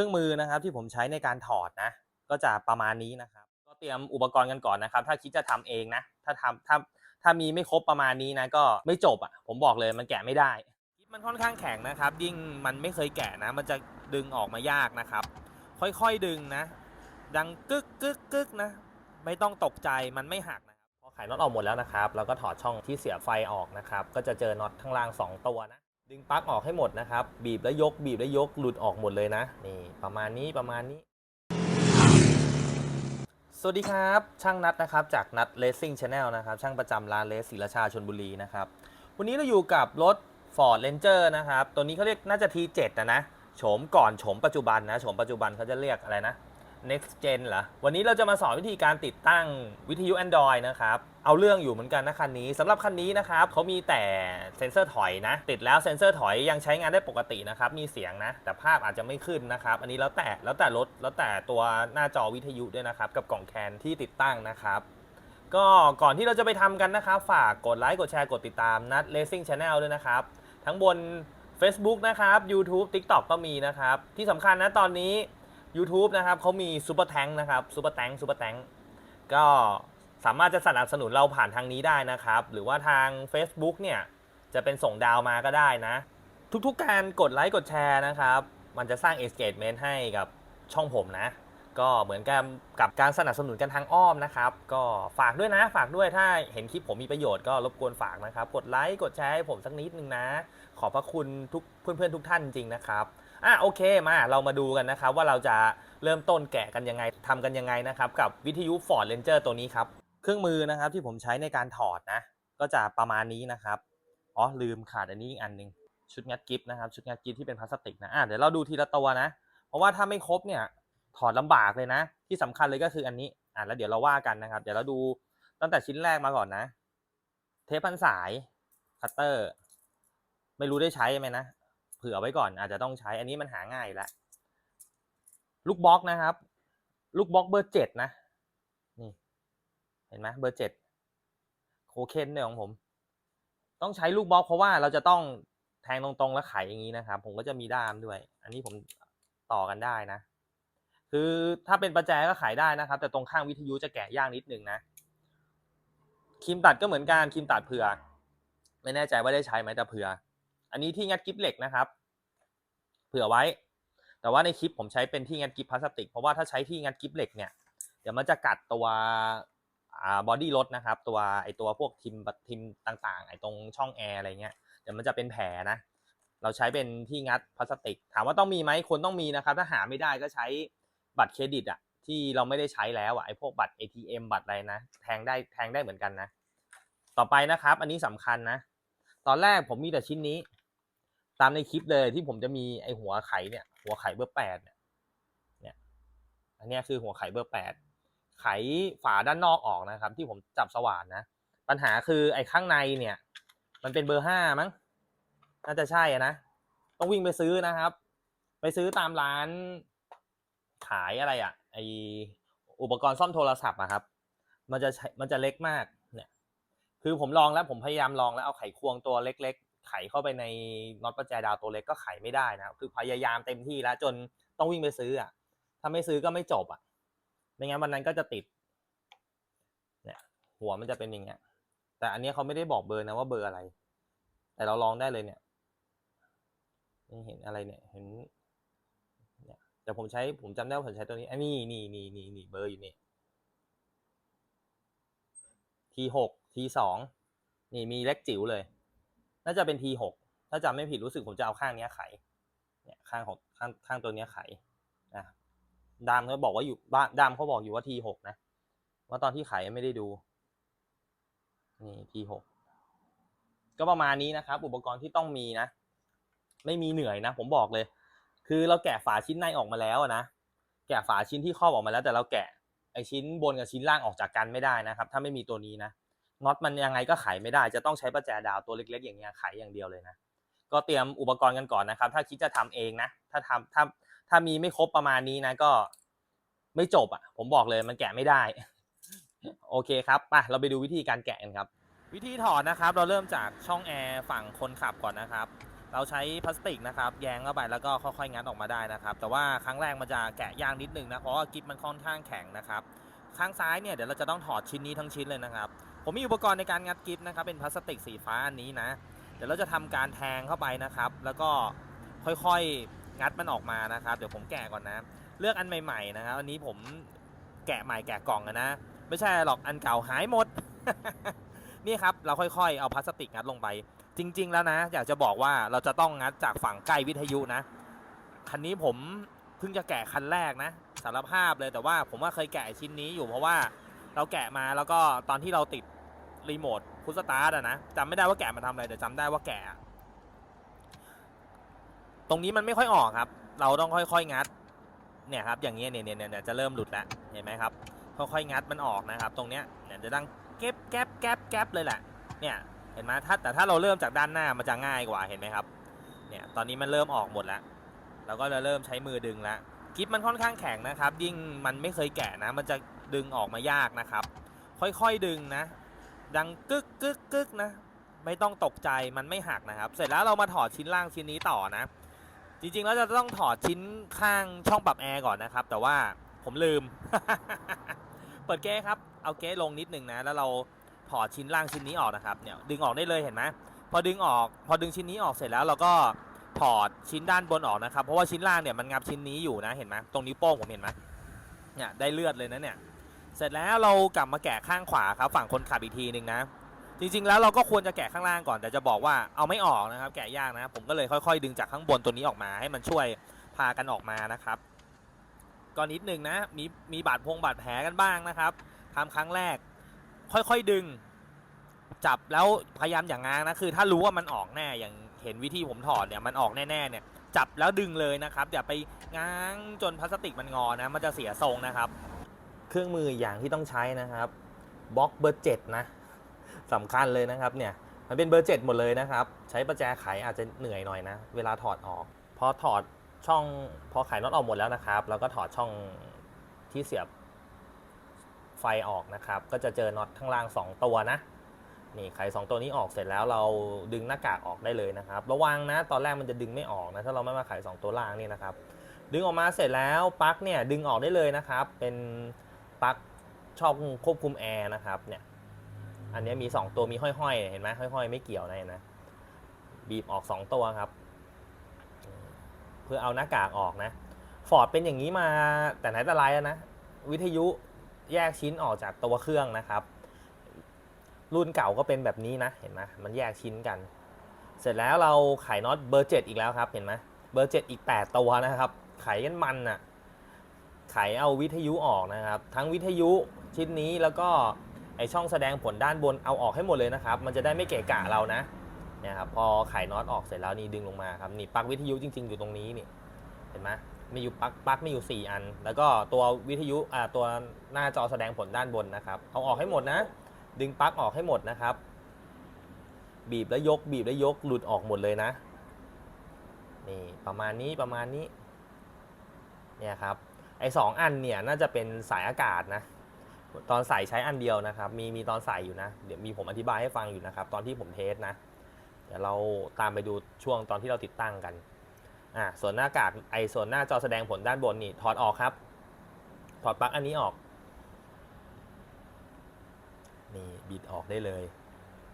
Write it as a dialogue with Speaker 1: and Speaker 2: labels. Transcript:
Speaker 1: ครื่องมือนะครับที่ผมใช้ในการถอดนะ ก็จะประมาณนี้นะครับ ก็เตรียมอุปกรณ์กันก่อนนะครับ ถ้าคิดจะทำเองนะ ถ้าทำถ้าถ้ามีไม่ครบประมาณนี้นะ ก็ไม่จบอะผมบอกเลยมันแกะไม่ได้คิดมันค่อนข้างแข็งนะครับ ยิ่งมันไม่เคยแกะนะ มันจะดึงออกมายากนะครับ ค่อยๆดึงนะ ดังกึกกึกกึกนะ ไม่ต้องตกใจมันไม่หักนะครับพอไขน็อตออกหมดแล้วนะครับเราก็ถอดช่องที่เสียบไฟออกนะครับ ก็จะเจอน็อตข้างล่าง 2 ตัวนะ ดึงปลั๊กออกให้หมดนะครับ บีบแล้วยก บีบแล้วยกหลุดออกหมดเลยนะนี่ประมาณนี้ประมาณนี้ สวัสดีครับ ช่างนัดนะครับ จากนัดเลสซิ่งชาแนลนะครับ ช่างประจำร้านเลสศิลาชาชนบุรีนะครับ วันนี้เราอยู่กับรถ Ford Ranger นะครับ ตัวนี้เขาเรียกน่าจะ T7 นะนะโฉมก่อนโฉมปัจจุบันนะโฉมปัจจุบันเขาจะเรียกอะไรนะ next gen เหรอ วันนี้เราจะมาสอนวิธีการติดตั้งวิทยุ Android นะครับ เอาเรื่องอยู่เหมือนกันนะคันนี้สำหรับคันนี้นะครับเขามีแต่เซ็นเซอร์ถอยนะ ติดแล้วเซ็นเซอร์ถอยยังใช้งานได้ปกตินะครับ มีเสียงนะ แต่ภาพอาจจะไม่ขึ้นนะครับ อันนี้แล้วแต่แล้วแต่รถแล้วแต่ตัวหน้าจอวิทยุด้วยนะครับ กับกล่องแคนที่ติดตั้งนะครับก็ก่อนที่เราจะไปทำกันนะครับฝากกดไลค์กดแชร์กดติดตามนัด Racing Channel ด้วยนะครับ ทั้งบน Facebook นะครับ YouTube TikTok ก็มีนะครับ ที่สำคัญนะตอนนี้ YouTube นะครับเขามีซูเปอร์แทงนะครับซูเปอร์แทงซูเปอร์แทงก็สามารถจะสนับสนุนเราผ่านทางนี้ได้นะครับ หรือว่าทาง Facebook เนี่ยจะเป็นส่งดาวมาก็ได้นะ ทุกๆการกดไลค์กดแชร์นะครับ มันจะสร้าง engagement ให้กับช่องผมนะ ก็เหมือนกับกับการสนับสนุนกันทางอ้อมนะครับ ก็ฝากด้วยนะ ฝากด้วยถ้าเห็นคลิปผมมีประโยชน์ก็รบกวนฝากนะครับ กดไลค์กดแชร์ให้ผมสักนิดนึงนะ ขอบพระคุณทุกเพื่อนๆทุกท่านจริงนะครับ อะโอเคมาเรามาดูกันนะครับว่าเราจะเริ่มต้นแกะกันยังไงทำกันยังไงนะครับกับวิทยุ Ford Ranger ตัวนี้ครับ เครื่องมือนะครับที่ผมใช้ในการถอดนะ ก็จะประมาณนี้นะครับอ๋อลืมขาดอันนี้อีกอันหนึงชุดงัดกิฟต์นะครับชุดงัดกิฟต์ที่เป็นพลาสติกนะอะเดี๋ยวเราดูทีละตัวนะ เพราะว่าถ้าไม่ครบเนี่ยถอดลำบากเลยนะ ที่สำคัญเลยก็คืออันนี้อะแล้วเดี๋ยวเราว่ากันนะครับ เดี๋ยวเราดูตั้งแต่ชิ้นแรกมาก่อนนะ เทปพันสายคัตเตอร์ ไม่รู้ได้ใช้ไหมนะ เผื่อไว้ก่อนอาจจะต้องใช้อันนี้มันหาง่ายแล้วลูกบล็อกนะครับ ลูกบล็อกเบอร์เจ็ดนะนี่เห็นไหมเบอร์เจ็ดโคเคนเนี่ยของผม ต้องใช้ลูกบล็อกเพราะว่าเราจะต้องแทงตรงๆแล้วไขอย่างนี้นะครับ ผมก็จะมีด้ามด้วย อันนี้ผมต่อกันได้นะ คือถ้าเป็นประแจก็ขายได้นะครับ แต่ตรงข้างวิทยุจะแกะยากนิดนึงนะครีมตัดก็เหมือนกันครีมตัดเผื่อ ไม่แน่ใจว่าได้ใช้ไหมแต่เผื่อ อันนี้ที่งัดกิฟเหล็กนะครับ เผื่อไว้ แต่ว่าในคลิปผมใช้เป็นที่งัดกิฟพลาสติก เพราะว่าถ้าใช้ที่งัดกิฟเหล็กเนี่ย เดี๋ยวมันจะกัดตัวอ่าบอดี้รถนะครับ ตัวไอตัวพวกทิมทิมต่างๆ ไอตรงช่องแอร์อะไรเงี้ย เดี๋ยวมันจะเป็นแผลนะ เราใช้เป็นที่งัดพลาสติก ถามว่าต้องมีไหมควรต้องมีนะครับ ถ้าหาไม่ได้ก็ใช้บัตรเครดิตอะที่เราไม่ได้ใช้แล้วอะไอพวกบัตร ATM บัตรอะไรนะ แทงได้แทงได้เหมือนกันนะ ต่อไปนะครับ อันนี้สำคัญนะ ตอนแรกผมมีแต่ชิ้นนี้ ตามในคลิปเลยที่ผมจะมีไอหัวไขเนี่ย หัวไขเบอร์แปดเนี่ยเนี่ย อันนี้คือหัวไขเบอร์แปดไขฝาด้านนอกออกนะครับ ที่ผมจับสว่านนะ ปัญหาคือไอข้างในเนี่ย มันเป็นเบอร์ห้ามั้งน่าจะใช่นะ ต้องวิ่งไปซื้อนะครับ ไปซื้อตามร้านขายอะไรอะไออุปกรณ์ซ่อมโทรศัพท์อะครับ มันจะมันจะเล็กมากเนี่ย คือผมลองแล้วผมพยายามลองแล้วเอาไขควงตัวเล็ก ไขเข้าไปในน็อตประแจดาวตัวเล็กก็ไขไม่ได้นะครับคือพยายามเต็มที่แล้วจนต้องวิ่งไปซื้ออะถ้าไม่ซื้อก็ไม่จบอะไม่งั้นวันนั้นก็จะติดเนี่ยหัวมันจะเป็นอย่างเงี้ยแต่อันนี้เขาไม่ได้บอกเบอร์นะว่าเบอร์อะไร แต่เราลองได้เลยเนี่ยนี่เห็นอะไรเนี่ยเห็นเนี่ยแต่ผมใช้ผมจำได้ว่าผมใช้ตัวนี้อันนี้นี่นี่นี่นี่เบอร์อยู่นี่ทีหกทีสองนี่มีเล็กจิ๋วเลย น่าจะเป็นทีหกถ้าจำไม่ผิดรู้สึกผมจะเอาข้างนี้ไขเนี่ยข้างของข้างข้างตัวนี้ไขนะดามเขาบอกว่าอยู่บ้านดามเขาบอกอยู่ว่าทีหกนะ ว่าตอนที่ไขไม่ได้ดูนี่ทีหกก็ประมาณนี้นะครับ อุปกรณ์ที่ต้องมีนะ ไม่มีเหนื่อยนะ ผมบอกเลย คือเราแกะฝาชิ้นในออกมาแล้วนะแกะฝาชิ้นที่ครอบออกมาแล้วแต่เราแกะไอชิ้นบนกับชิ้นล่างออกจากกันไม่ได้นะครับ ถ้าไม่มีตัวนี้นะ น็อตมันยังไงก็ไขไม่ได้ จะต้องใช้ประแจดาวตัวเล็ก ๆ อย่างเงี้ยไขอย่างเดียวเลยนะ ก็เตรียมอุปกรณ์กันก่อนนะครับ ถ้าคิดจะทำเองนะ ถ้าทำถ้าถ้ามีไม่ครบประมาณนี้นะก็ไม่จบอะ ผมบอกเลยมันแกะไม่ได้ โอเคครับไปเราไปดูวิธีการแกะกันครับ วิธีถอดนะครับ เราเริ่มจากช่องแอร์ฝั่งคนขับก่อนนะครับ เราใช้พลาสติกนะครับแยงเข้าไปแล้วก็ค่อยๆงัดออกมาได้นะครับ แต่ว่าครั้งแรกมันจะแกะยากนิดนึงนะเพราะว่ากิฟมันค่อนข้างแข็งนะครับ ข้างซ้ายเนี่ยเดี๋ยวเราจะต้องถอดชิ้นนี้ทั้งชิ้นเลยนะครับ ผมมีอุปกรณ์ในการงัดกิฟต์นะครับ เป็นพลาสติกสีฟ้าอันนี้นะ เดี๋ยวเราจะทำการแทงเข้าไปนะครับ แล้วก็ค่อยๆงัดมันออกมานะครับ เดี๋ยวผมแกะก่อนนะ เลือกอันใหม่ๆนะครับ อันนี้ผมแกะใหม่แกะกล่องนะ ไม่ใช่หรอกอันเก่าหายหมด นี่ครับเราค่อยๆ เอาพลาสติกงัดลงไป จริง ๆ แล้วนะ อยากจะบอกว่าเราจะต้องงัดจากฝั่งใกล้วิทยุนะ คันนี้ผมเพิ่งจะแกะคันแรกนะสารภาพเลยแต่ว่าผมว่าเคยแกะชิ้นนี้อยู่เพราะว่า เราแกะมาแล้วก็ตอนที่เราติดรีโมทพุทสตาร์ทอะนะจำไม่ได้ว่าแกะมาทำอะไรแต่จำได้ว่าแกะ ตรงนี้มันไม่ค่อยออกครับ เราต้องค่อยๆงัด เนี่ยครับ อย่างเงี้ยเนี่ยเนี่ยเนี่ยจะเริ่มหลุดแล้วเห็นไหมครับ ค่อยๆงัดมันออกนะครับ ตรงเนี้ยเนี่ยจะดังเก็บแก๊บแก๊บแก๊บเลยแหละ เนี่ยเห็นไหมถ้าแต่ถ้าเราเริ่มจากด้านหน้ามันจะง่ายกว่าเห็นไหมครับ เนี่ยตอนนี้มันเริ่มออกหมดแล้วเราก็จะเริ่มใช้มือดึงแล้วกิฟมันค่อนข้างแข็งนะครับ ยิ่งมันไม่เคยแกะนะ มันจะ ดึงออกมายากนะครับ ค่อยๆดึงนะ ดังกึกกึกกึกนะ ไม่ต้องตกใจมันไม่หักนะครับ เสร็จแล้วเรามาถอดชิ้นล่างชิ้นนี้ต่อนะ จริงๆแล้วจะต้องถอดชิ้นข้างช่องปรับแอร์ก่อนนะครับ แต่ว่าผมลืม เปิดเก๊ครับ เอาเก๊ลงนิดหนึ่งนะ แล้วเราถอดชิ้นล่างชิ้นนี้ออกนะครับ เนี่ยดึงออกได้เลยเห็นไหมพอดึงออก พอดึงชิ้นนี้ออกเสร็จแล้วเราก็ถอดชิ้นด้านบนออกนะครับ เพราะว่าชิ้นล่างเนี่ยมันงับชิ้นนี้อยู่นะเห็นไหมตรงนิ้วโป้งผมเห็นไหมเนี่ยได้เลือดเลยนะเนี่ย เสร็จแล้วเรากลับมาแกะข้างขวาครับฝั่งคนขับอีกทีหนึ่งนะ จริง ๆ แล้วเราก็ควรจะแกะข้างล่างก่อนแต่จะบอกว่าเอาไม่ออกนะครับ แกะยากนะผมก็เลยค่อย ๆ ดึงจากข้างบนตัวนี้ออกมา ให้มันช่วยพากันออกมานะครับก็นิดหนึ่งนะมีมีบาดพงบาดแผลกันบ้างนะครับทำครั้งแรก ค่อยๆดึง จับแล้วพยายามอย่างง้างนะคือถ้ารู้ว่ามันออกแน่อย่างเห็นวิธีผมถอดเนี่ยมันออกแน่ๆเนี่ยจับแล้วดึงเลยนะครับอย่าไปง้างจนพลาสติกมันงอนะ มันจะเสียทรงนะครับ เครื่องมืออย่างที่ต้องใช้นะครับบล็อกเบอร์เจ็ดนะสำคัญเลยนะครับเนี่ยมันเป็นเบอร์เจ็ดหมดเลยนะครับ ใช้ประแจไขอาจจะเหนื่อยหน่อยนะ เวลาถอดออก พอถอดช่องพอไขน็อตออกหมดแล้วนะครับ แล้วก็ถอดช่องที่เสียบไฟออกนะครับ ก็จะเจอน็อตข้างล่าง 2 ตัวนะนี่ไข2ตัวนี้ออกเสร็จแล้วเราดึงหน้ากากออกได้เลยนะครับ ระวังนะตอนแรกมันจะดึงไม่ออกนะถ้าเราไม่มาไข2ตัวล่างนี่นะครับ ดึงออกมาเสร็จแล้วปลั๊กเนี่ยดึงออกได้เลยนะครับ เป็น ปลั๊กช่องควบคุมแอร์นะครับเนี่ยอันนี้มี 2 ตัวมีห้อยๆ เห็นไหมห้อยๆ ไม่เกี่ยวนะเห็นไหมบีบออก 2 ตัวครับ เพื่อเอาหน้ากากออกนะฟอร์ดเป็นอย่างนี้มาแต่ไหนแต่ไรแล้วนะ วิทยุแยกชิ้นออกจากตัวเครื่องนะครับ รุ่นเก่าก็เป็นแบบนี้นะเห็นไหมมันแยกชิ้นกัน เสร็จแล้วเราไขน็อตเบอร์เจ็ดอีกแล้วครับเห็นไหมเบอร์เจ็ดอีก 8 ตัวนะครับ ไขกันมันน่ะ ไขเอาวิทยุออกนะครับ ทั้งวิทยุชิ้นนี้แล้วก็ไอช่องแสดงผลด้านบนเอาออกให้หมดเลยนะครับ มันจะได้ไม่เกะกะเรานะเนี่ยครับพอไขน็อตออกเสร็จแล้วนี่ดึงลงมาครับนี่ปลั๊กวิทยุจริง ๆ อยู่ตรงนี้นี่เห็นไหมมีอยู่ปลั๊กปลั๊กมีอยู่ 4 อัน แล้วก็ตัววิทยุอ่าตัวหน้าจอแสดงผลด้านบนนะครับเอาออกให้หมดนะ ดึงปลั๊กออกให้หมดนะครับ บีบแล้วยก บีบแล้วยกหลุดออกหมดเลยนะนี่ประมาณนี้ประมาณนี้เนี่ยครับ ไอสองอันเนี่ยน่าจะเป็นสายอากาศนะ ตอนใส่ใช้อันเดียวนะครับ มีมีตอนใส่อยู่นะ เดี๋ยวมีผมอธิบายให้ฟังอยู่นะครับ ตอนที่ผมเทสนะ เดี๋ยวเราตามไปดูช่วงตอนที่เราติดตั้งกัน อ่าส่วนหน้ากากไอ้ส่วนหน้าจอแสดงผลด้านบนนี่ถอดออกครับ ถอดปลั๊กอันนี้ออก นี่บิดออกได้เลย